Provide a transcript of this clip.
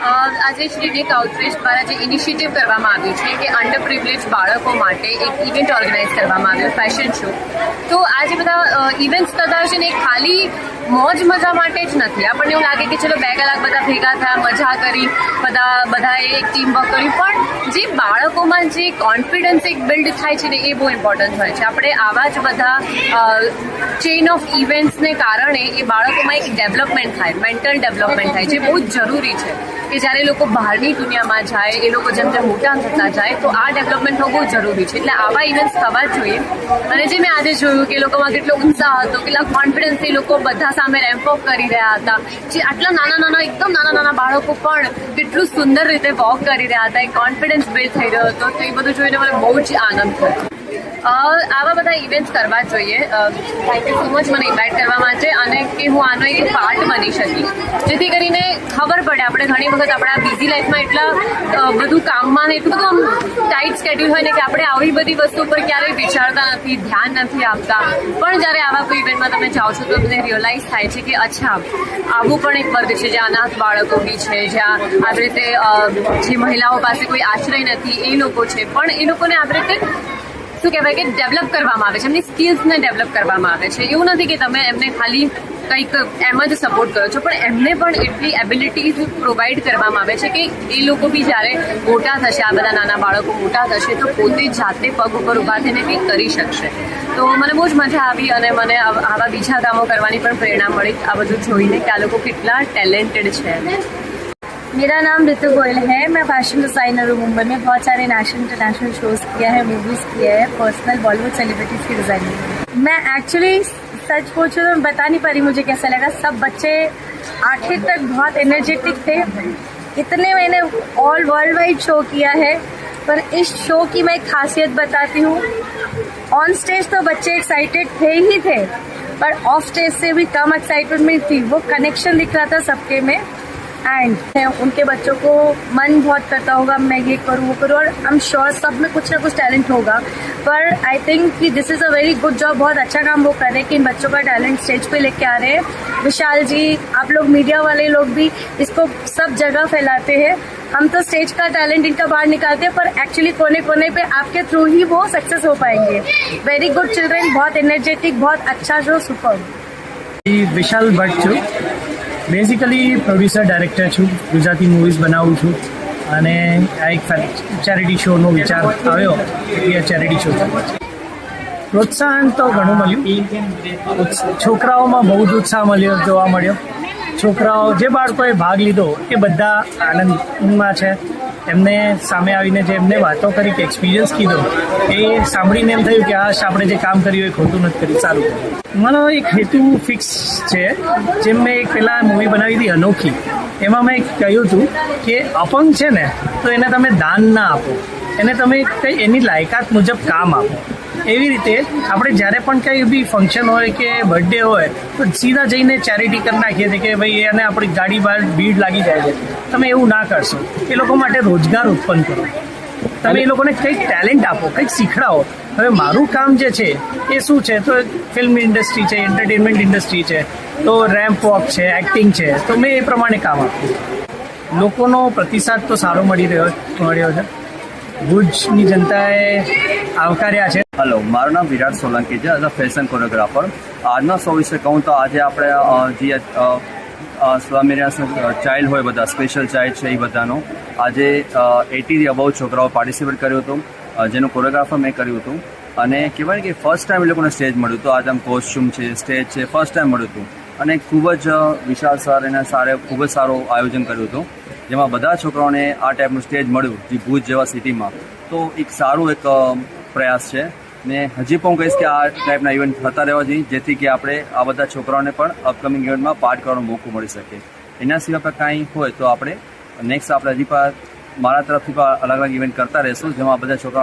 અ, આજે શ્રી ડીક આઉટરીચ દ્વારા જે ઇનિશિયેટિવ કરવામાં આવ્યું છે કે અંડર બાળકો માટે એક ઇવેન્ટ ઓર્ગેનાઇઝ કરવામાં આવ્યો ફેશન શો તો આ જે બધા ઇવેન્ટ્સ થતા હોય છે ને ખાલી મોજ મજા માટે જ નથી. આપણને એવું લાગે કે ચલો બે કલાક બધા ભેગા થયા, મજા કરી, બધા, બધાએ એક ટીમ વર્ક કર્યું. પણ જે બાળકોમાં જે કોન્ફિડન્સ એક બિલ્ડ થાય છે ને, એ બહુ ઇમ્પોર્ટન્ટ હોય છે. આપણે આવા જ બધા ચેઇન ઓફ ઇવેન્ટ્સને કારણે એ બાળકોમાં એક ડેવલપમેન્ટ થાય મેન્ટલ ડેવલપમેન્ટ થાય જે બહુ જ જરૂરી છે કે જ્યારે લોકો બહારની દુનિયામાં જાય, એ લોકો જેમ જેમ મોટા થતા જાય, તો આ ડેવલપમેન્ટ બહુ જરૂરી છે. એટલે આવા ઇવેન્ટ્સ થવા જોઈએ. અને જે મેં આજે જોયું કે એ લોકોમાં કેટલો ઉત્સાહ હતો, કેટલા કોન્ફિડન્સથી લોકો બધા સામે રેમ્પઅપ કરી રહ્યા હતા. જે આટલા નાના નાના, એકદમ નાના નાના બાળકો પણ કેટલું સુંદર રીતે વોક કરી રહ્યા હતા. એ કોન્ફિડન્સ બિલ્ડ થઈ રહ્યો હતો. તો એ બધું જોઈને મને બહુ જ આનંદ થયો. આવા બધા ઇવેન્ટ્સ કરવા જોઈએ. થેન્ક યુ સો મચ મને ઇન્વાઇટ કરવા માટે અને કે હું આનો એક પાર્ટ બની શકી. જેથી કરીને ખબર પડે આપણે ઘણી વખત આપણા બિઝી લાઈફમાં એટલા બધું કામમાં એટલું બધું ટાઈટ સ્કેડ્યુલ હોય ને કે આપણે આવી બધી વસ્તુ પર ક્યારેય વિચારતા નથી, ધ્યાન નથી આપતા. પણ જ્યારે આવા કોઈ ઇવેન્ટમાં તમે જાઓ છો તો તમને રિયલાઇઝ થાય છે કે અચ્છા, આવું પણ એક વર્ગ છે, જ્યાં અનાથ બાળકો બી છે, જ્યાં આવી રીતે જે મહિલાઓ પાસે કોઈ આશ્રય નથી, એ લોકો છે. પણ એ લોકોને આવી રીતે શું કહેવાય કે ડેવલપ કરવામાં આવે છે. એમની સ્કિલ્સને ડેવલપ કરવામાં આવે છે. એવું નથી કે તમે એમને ખાલી કંઈક એમ જ સપોર્ટ કરો છો, પણ એમને પણ એટલી એબિલિટીઝ પ્રોવાઈડ કરવામાં આવે છે કે એ લોકો બી જ્યારે મોટા થશે, આ બધા નાના બાળકો મોટા થશે, તો પોતે જાતે પગ ઉપર ઊભા થઈને કંઈક કરી શકશે. તો મને બહુ જ મજા આવી અને મને આવ- આવા બીજા કામો કરવાની પણ પ્રેરણા મળી આ બધું જોઈને કે આ લોકો કેટલા ટેલેન્ટેડ છે. मेरा नाम ऋतु गोयल है। मैं फ़ैशन डिज़ाइनर हूँ मुंबई में। बहुत सारे नेशनल इंटरनेशनल शोज़ किया है मूवीज़ किया है पर्सनल बॉलीवुड सेलिब्रिटीज़ की डिज़ाइनिंग मैं एक्चुअली सच पूछूँ तो मैं बता नहीं पा रही मुझे कैसा लगा। सब बच्चे आखिर तक बहुत एनर्जेटिक थे। इतने मैंने ऑल वर्ल्ड वाइड शो किया है। पर इस शो की मैं खासियत बताती हूँ। ऑन स्टेज तो बच्चे एक्साइटेड थे ही थे, पर ऑफ़ स्टेज से भी कम एक्साइटमेंट थी वो कनेक्शन दिख रहा था सबके में। एंड उनके बच्चों को मन बहुत करता होगा, मैं ये करूँ, वो करूँ, और आई एम श्योर सब में कुछ ना कुछ टैलेंट होगा। पर आई थिंक कि this is a very good job बहुत अच्छा काम वो कर रहे हैं कि इन बच्चों का टैलेंट स्टेज पे लेके आ रहे हैं। विशाल जी, आप लोग मीडिया वाले लोग भी इसको सब जगह फैलाते हैं। हम तो स्टेज का टैलेंट इनका बाहर निकालते हैं, पर एक्चुअली कोने कोने पे आपके थ्रू ही वो सक्सेस हो पाएँगे। वेरी गुड चिल्ड्रेन बहुत एनर्जेटिक बहुत अच्छा जो सुपर विशाल बच्चू બેઝિકલી પ્રોડ્યુસર ડાયરેક્ટર છું. ગુજરાતી મૂવીઝ બનાવું છું. અને આ એક ચેરિટી શોનો વિચાર આવ્યો. એ ચેરિટી શો પ્રોત્સાહન તો ઘણું મળ્યું. છોકરાઓમાં બહુ જ ઉત્સાહ મળ્યો, જોવા મળ્યો. છોકરાઓ જે બાળકોએ ભાગ લીધો, એ બધા આનંદમાં છે. એમને સામે આવીને જે એમને વાતો કરી કે એક્સપિરિયન્સ કીધો, એ સાંભળીને એમ થયું કે આ આપણે જે કામ કર્યું એ ખોટું નથી કર્યું, સારું મારો એક હેતુ ફિક્સ છે, જેમ મેં એક પહેલાં મૂવી બનાવી હતી અનોખી. એમાં મેં કહ્યું હતું કે અપંગ છે ને, તો એને તમે દાન ના આપો. એને તમે કંઈ એની લાયકાત મુજબ કામ આપો. એવી રીતે આપણે જ્યારે પણ કંઈ બી ફંક્શન હોય કે બર્થડે હોય, તો સીધા જઈને ચેરિટી કરી નાખીએ છીએ કે ભાઈ એને આપણી ગાડી બહાર ભીડ લાગી જાય છે. તમે એવું ના કરશો. એ લોકો માટે રોજગાર ઉત્પન્ન કરો. તમે એ લોકોને કંઈક ટેલેન્ટ આપો, કંઈક શીખડાવો. હવે મારું કામ જે છે, એ શું છે? તો ફિલ્મ ઇન્ડસ્ટ્રી છે એન્ટરટેનમેન્ટ ઇન્ડસ્ટ્રી છે, તો રેમ્પ વોક છે એક્ટિંગ છે, તો મેં એ પ્રમાણે કામ આપ્યું. લોકોનો પ્રતિસાદ તો સારો મળી રહ્યો, મળ્યો છે. ભુજની જનતાએ આવકાર્યા છે. હલો મારું નામ વિરાટ સોલંકી છે એઝ અ ફેશન કોરિયોગ્રાફર આજના શો વિશે કહું તો આજે આપણે જે સ્વામિનારાયણ ચાઇલ્ડ હોય બધા સ્પેશિયલ ચાઇલ્ડ છે એ બધાનો. આજે એટીથી અબાઉ છોકરાઓ પાર્ટિસિપેટ કર્યું હતું. જેનું કોરિયોગ્રાફર મેં કર્યું હતું. અને કહેવાય કે ફર્સ્ટ ટાઈમ એ લોકોને સ્ટેજ મળ્યું હતું. આજે આમ કોસ્ચ્યુમ છે સ્ટેજ છે ફર્સ્ટ ટાઈમ મળ્યું હતું. અને ખૂબ જ વિશાળ સર એને સારે, ખૂબ જ સારું આયોજન કર્યું હતું. જેમાં બધા છોકરાઓને આ ટાઈપનું સ્ટેજ મળ્યું, જે ભુજ જેવા સિટીમાં તો એક સારું એક પ્રયાસ છે. ને હજી પણ હું કહીશ કે આ ટાઈપના ઇવેન્ટ થતા રહેવા જોઈએ, જેથી કે આપણે આ બધા છોકરાઓને પણ અપકમિંગ ઇવેન્ટમાં પાર્ટ કરવાનો મોકો મળી શકે. એના સિવાય પણ કાંઈ હોય તો આપણે નેક્સ્ટ આપણે હજી પણ મારા તરફથી પણ અલગ અલગ ઇવેન્ટ કરતા રહીશું, જેમાં બધા છોકરાઓ